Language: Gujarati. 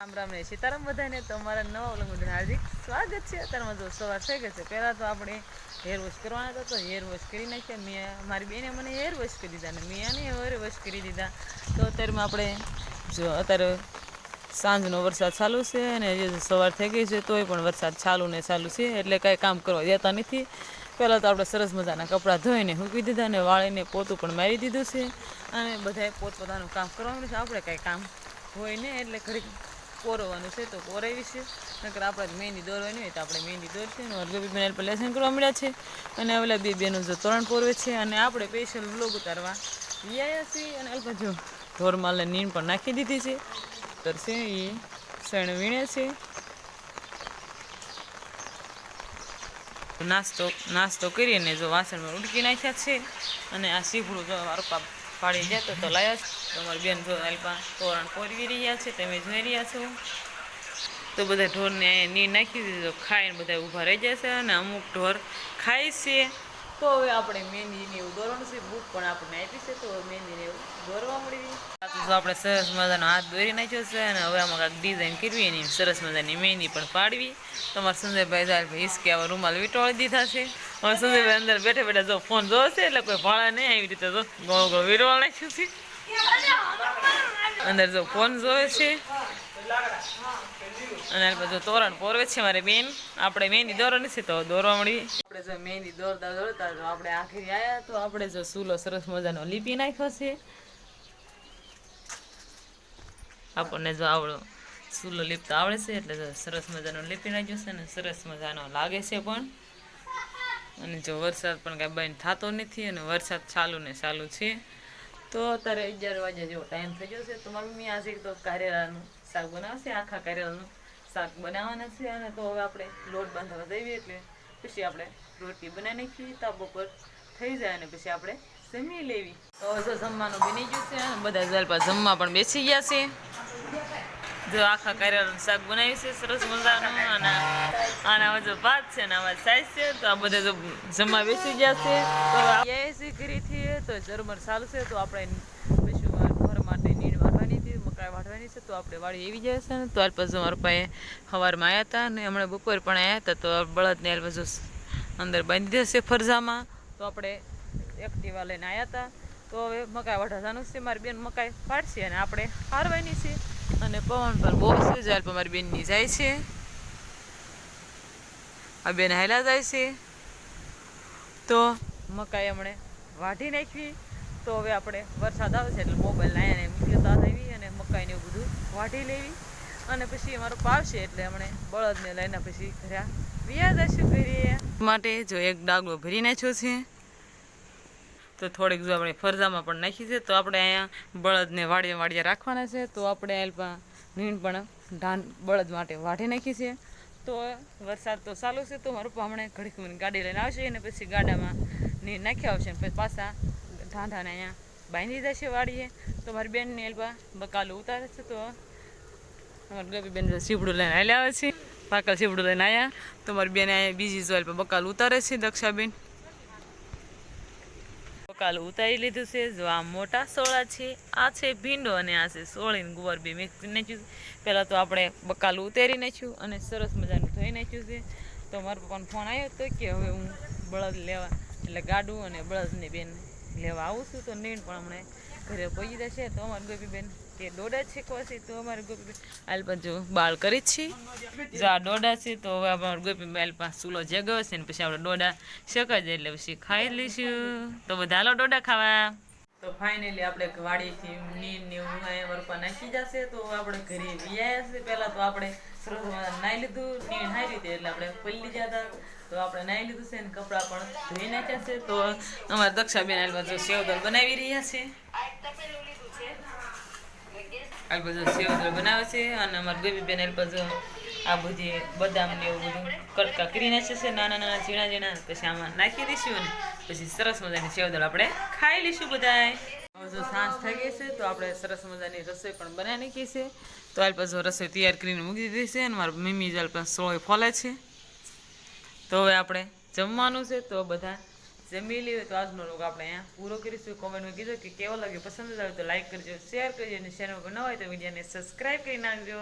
રામ રામ ને સીતારામ બધાને તમારા નવા ઓલંગ હાર્દિક સ્વાગત છે. અત્યારમાં જો સવાર થઈ ગઈ છે. પહેલાં તો આપણે હેર વોશ કરવાના હતા, તો હેર વોશ કરી નાખ્યા. મેં, મારી બેને મને હેર વોશ કરી દીધા ને મેં આને હેર વોશ કરી દીધા. તો અત્યારમાં આપણે જો અત્યારે સાંજનો વરસાદ ચાલુ છે અને હજી સવાર થઈ ગઈ છે, તોય પણ વરસાદ ચાલુ ને ચાલુ છે, એટલે કાંઈ કામ કરવા દેતા નથી. પહેલાં તો આપણે સરસ મજાના કપડાં ધોઈને મૂકી દીધા અને વાળીને પોતું પણ મારી દીધું છે. અને બધાએ પોતપોતાનું કામ કરવાનું છે. આપણે કાંઈ કામ હોય ને એટલે ઘડીક પોરવાનું છે તો કોરાવી છે. નકર આપણે મહેંદી દોરવાની હોય તો આપણે મહેંદી દોરશે. અને અર્ગબી પર લેસન કરવા મળ્યા છે. અને ઓલા બે બેનો જો તોરણ પોરવે છે અને આપણે સ્પેશિયલ બ્લોગ ઉતારવા વ્યાયા છીએ અને અલ્પા ઢોરમાલને નીણ પણ નાખી દીધી છે. તરશે એ શણ વીણે છે. નાસ્તો નાસ્તો કરીને જો વાસણમાં ઉડકી નાખ્યા છે. અને આ સીફળું જો મારું પાડી જાય તો લાયા તમારી બેન જો અલ્પા તોરણ પોરવી રહ્યા છે, તમે જોઈ રહ્યા છો. તો બધા ઢોરને અહીંયા ની નાખી દીધો ખાઈને બધા ઊભા રહી જશે અને અમુક ઢોર ખાય છે. તો હવે આપણે મહેંદીને એવું દોરવાનું છે. બુક પણ આપણને આપી છે, તો મહેંદીને એવું દોરવા મળી તો આપણે સરસ મજાનો હાથ દોરી નાખ્યો છે અને હવે આમાં કાંઈક ડિઝાઇન કરવી એની સરસ મજાની મહેંદી પણ પાડવી. તમારા સંજયભાઈ સાહેબભાઈ હિસકે આવા રૂમાલ વીંટોળી દીધા છે. હવે સંજયભાઈ અંદર બેઠા બેઠા જો ફોન જોવે છે, એટલે કોઈ ભાડા નહીં, આવી રીતે જો ગોળ ગોળ વીંટોળ નાખ્યું છે. અંદર જો ફોન જોવે છે. અને બધું તોરણ પોરવે છે મારે બેન આપણે મહેંદી દોરણ છે તો દોરવા મળી. આપણે જો મહેંદી દોરતા દોરતા જો આપણે આખરી આવ્યા તો આપણે જો સૂલો સરસ મજાનો લીપી નાખ્યો છે. આપણને જો આવડો સૂલો લીપતા આવડે છે એટલે જો સરસ મજાનો લીપી નાખ્યો છે ને સરસ મજાનો લાગે છે પણ. અને જો વરસાદ પણ કાંઈ બંધ થતો નથી અને વરસાદ ચાલુ ને ચાલુ છે. તો અત્યારે અગિયાર વાગ્યા જેવો ટાઈમ થઈ ગયો છે. તો મમ્મી આજે તો કારેલાનું શાક બનાવશે આખા કારેલાનું શાક બનાવવાના છે અને તો હવે આપણે લોટ બાંધવા જઈએ એટલે પછી આપણે રોટલી બનાવી નાખીએ તો બપોર થઈ જાય અને પછી આપણે જમી લેવી. તો જો જમવાનું બની ગયું છે અને બધા જલપા જમવા પણ બેસી ગયા છે. જો આખા કારેલાનું શાક બનાવ્યું છે, સરસ મજાનું અને આના જો ભાત છે અને આમાં સાઈઝ છે, તો આ બધા જો જમવા બેસી ગયા છે. તો ઘરેથી, તો જર્મન સારું છે, તો આપણે પશુ ઘર માટે નીડ વાટવાની હતી મકાઈ છે, તો આપણે વાળી એવી જાય છે ને, તો આ પછી મારા પાસે સવારમાં આવ્યા હતા ને હમણાં બપોર પણ આવ્યા હતા, તો બળદને આ બધું અંદર બાંધી દેશે ફરજામાં. તો આપણે એક્ટિવા લઈને આવ્યા હતા. તો હવે મકાઈ વાટવાનું છે, મારી બેન મકાઈ પાડશે અને આપણે હારવાની છે. અને પવન પણ બહુ છે જ પણ મારી બેનની જાય છે. આ બેન હાયલા જાય છે. તો મકાઈ હમણે વાઢી નાખવી તો હવે આપણે વરસાદ આવે છે, એટલે મોબાઈલ અહીંયા મૂકી તાત આવી અને મકાઈને એવું વાઢી લેવી અને પછી અમારો પાવશે એટલે હમણે બળદને લઈને પછી ઘરે વ્યાજ શું કરીએ. માટે જો એક ડાગલો ભરી નાખ્યો છે, તો થોડીક જો આપણે ફરજામાં પણ નાખી છે, તો આપણે અહીંયા બળદને વાડીએ વાડીએ રાખવાના છે, તો આપણે અલ્પા નીણ પણ ધાન બળદ માટે વાઢી નાખી છે. તો વરસાદ તો ચાલુ છે, તો મારું હમણાં ઘડીક મને ગાડી લઈને આવશે અને પછી ગાડામાં નીર નાખ્યા આવશે પછી પાછા ઢાંઢાને અહીંયા બાંધી જશે વાડીએ. તો મારી બેનને અલ્પા બકાલું ઉતારે છે, તો અમારી બેન સીવડું લઈને હાલ્યા આવે છે. પાકલ સીપડું લઈને આવ્યા તો મારી બેન અહીંયા બીજી જો પર બકાલ ઉતારે છે દક્ષાબેન. બકાલ ઉતારી લીધું છે. જો આ મોટા સોળા છે, આ છે ભીંડો અને આ છે સોળીને ગુવાર બી મિક્સ કરી નાખ્યું પહેલાં તો આપણે બકાલું ઉતારી નાખ્યું અને સરસ મજાનું ધોઈ નાખ્યું છે. તો મારા પપ્પાનો ફોન આવ્યો હતો કે હવે હું બળદ લેવા, એટલે ગાડું અને બળદની બેન લેવા આવું છું. તો નીણ પણ હમણાં ઘરે પહોંચી જશે તો અમારી ગોપી બેન કે દોડા છે છે તો અમારી ગોપીબેન. હાલ બાજુ બાળ કરી જ છે. જો આ દોડા છે તો હવે અમારી ગોપી હાલ પાસે ચૂલો જગ્યો છે ને પછી આપણે દોડા શકાય જાય એટલે પછી ખાઈ લઈશું. તો બધા હાલો દોડા ખાવા. તો ફાઇનલી આપણે વાડીથી નીર ને અહીંયા વરપા નાખી જશે તો આપણે ઘરે વિયાયા છે. પહેલાં તો આપણે સરસ નાહી લીધું, નીર નાહી લીધી એટલે આપણે પલ્લી જતા તો આપણે નાહી લીધું છે ને કપડાં પણ ધોઈ નાખ્યા છે. તો અમારા દક્ષાબેન હાલ બાજુ સેવદલ બનાવી રહ્યા છે. હાલ બાજુ સેવદળ બનાવે છે અને અમારા ગબીબેન હાલ બધું આ બધી બદામ ને એવું બધું કટકા કરી નાખે છે, નાના નાના ઝીણા ઝીણા. પછી આમાં નાખી દઈશું અને પછી સરસ મજાની સેવદળ આપણે ખાઈ લઈશું બધાય. જો સાંજ થઈ ગઈ છે તો આપણે સરસ મજાની રસોઈ પણ બનાવી નાખી છે. તો હાલ પાછું રસોઈ તૈયાર કરીને મૂકી દીધી છે અને મારા મમ્મી જ હાલ પણ સોય ફોલે છે. તો હવે આપણે જમવાનું છે તો બધા જમી લઈએ તો આજનો લોક આપણે અહીંયા પૂરો કરીશું. કોમેન્ટમાં કીધું કે કેવો લાગે પસંદ આવે તો લાઈક કરજો શેર કરજો અને ચેનલ પર ન હોય તો વિડીયોને સબસ્ક્રાઈબ કરી નાખજો.